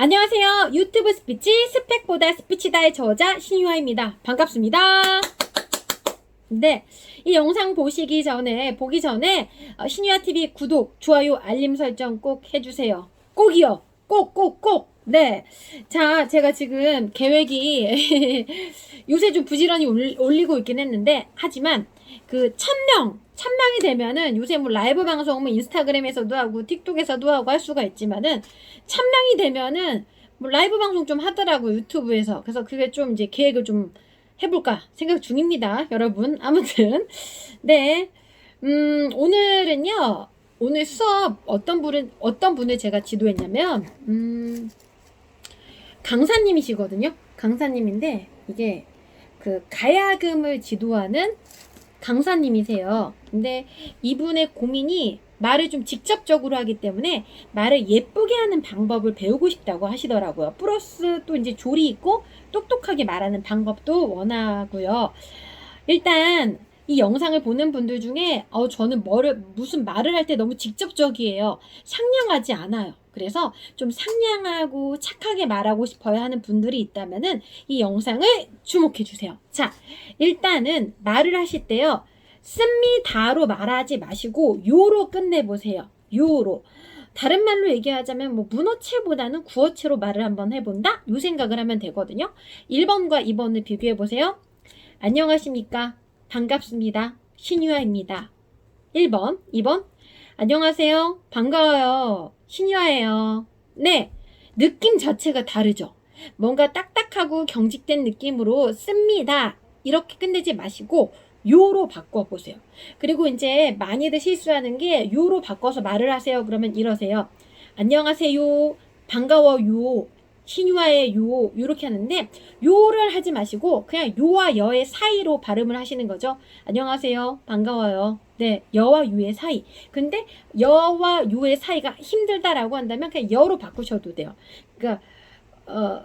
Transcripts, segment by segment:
안녕하세요. 유튜브 스피치 스펙보다 스피치다의 저자 신유아입니다. 반갑습니다. 네, 이 영상 보시기 전에 보기 전에 어, 신유아 TV 구독, 좋아요, 알림 설정 꼭 해주세요. 꼭이요. 꼭, 꼭, 꼭. 네. 자, 제가 지금 계획이 요새 좀 부지런히 올- 올리고 있긴 했는데, 하지만 그 천명, 천명이 되면은 요새 뭐 라이브 방송 뭐 인스타그램에서도 하고 틱톡에서도 하고 할 수가 있지만은 천명이 되면은 뭐 라이브 방송 좀 하더라고요 유튜브에서. 그래서 그게 좀 이제 계획을 좀 해볼까 생각 중입니다, 여러분. 아무튼 네, 음 오늘은요. 오늘 수업 어떤 분을 어떤 분을 제가 지도했냐면 음 강사님이시거든요. 강사님인데 이게 그 가야금을 지도하는 강사님이세요. 근데 이분의 고민이 말을 좀 직접적으로 하기 때문에 말을 예쁘게 하는 방법을 배우고 싶다고 하시더라고요. 플러스 또 이제 조리 있고 똑똑하게 말하는 방법도 원하고요. 일단 이 영상을 보는 분들 중에 어 저는 뭐를 무슨 말을 할 때 너무 직접적이에요. 상냥하지 않아요. 그래서 좀 상냥하고 착하게 말하고 싶어야 하는 분들이 있다면은 이 영상을 주목해 주세요. 자, 일단은 말을 하실 때요. 씁니다로 말하지 마시고 요로 끝내 보세요. 요로. 다른 말로 얘기하자면 뭐 문어체보다는 구어체로 말을 한번 해본다? 요 생각을 하면 되거든요. 1번과 2번을 비교해 보세요. 안녕하십니까? 반갑습니다. 신유아입니다. 1번, 2번. 안녕하세요. 반가워요. 신유아예요. 네. 느낌 자체가 다르죠. 뭔가 딱딱하고 경직된 느낌으로 씁니다. 이렇게 끝내지 마시고 요로 바꿔보세요. 그리고 이제 많이들 실수하는 게 요로 바꿔서 말을 하세요. 그러면 이러세요. 안녕하세요. 반가워요. 신유아의 요 요렇게 하는데 요를 하지 마시고 그냥 요와 여의 사이로 발음을 하시는 거죠. 안녕하세요. 반가워요. 네, 여와 유의 사이. 근데 여와 유의 사이가 힘들다라고 한다면 그냥 여로 바꾸셔도 돼요. 그러니까 어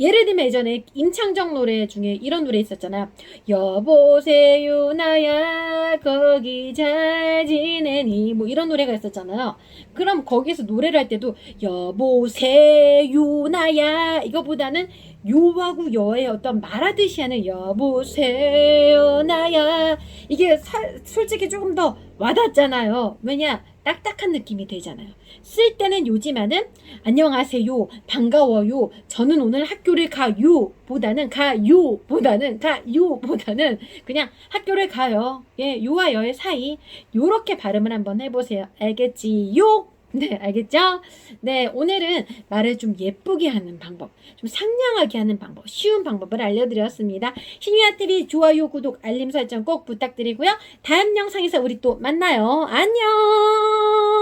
예를 들면 예전에 임창정 노래 중에 이런 노래 있었잖아요. 여보세요 나야 거기 잘 지내니 뭐 이런 노래가 있었잖아요. 그럼 거기에서 노래를 할 때도 여보세요 나야 이거보다는 요하고 여의 어떤 말하듯이 하는 여보세요 나야 이게 사- 솔직히 조금 더 와닿잖아요. 왜냐 딱딱한 느낌이 되잖아요. 쓸 때는 요지만은 안녕하세요 반가워요 저는 오늘 학교를 가요 보다는 가요 보다는 가요 보다는 그냥 학교를 가요 예 요와 여의 사이 요렇게 발음을 한번 해보세요 알겠지요? 네, 알겠죠? 네, 오늘은 말을 좀 예쁘게 하는 방법, 좀 상냥하게 하는 방법, 쉬운 방법을 알려드렸습니다. 신유아 TV 좋아요, 구독, 알림 설정 꼭 부탁드리고요. 다음 영상에서 우리 또 만나요. 안녕!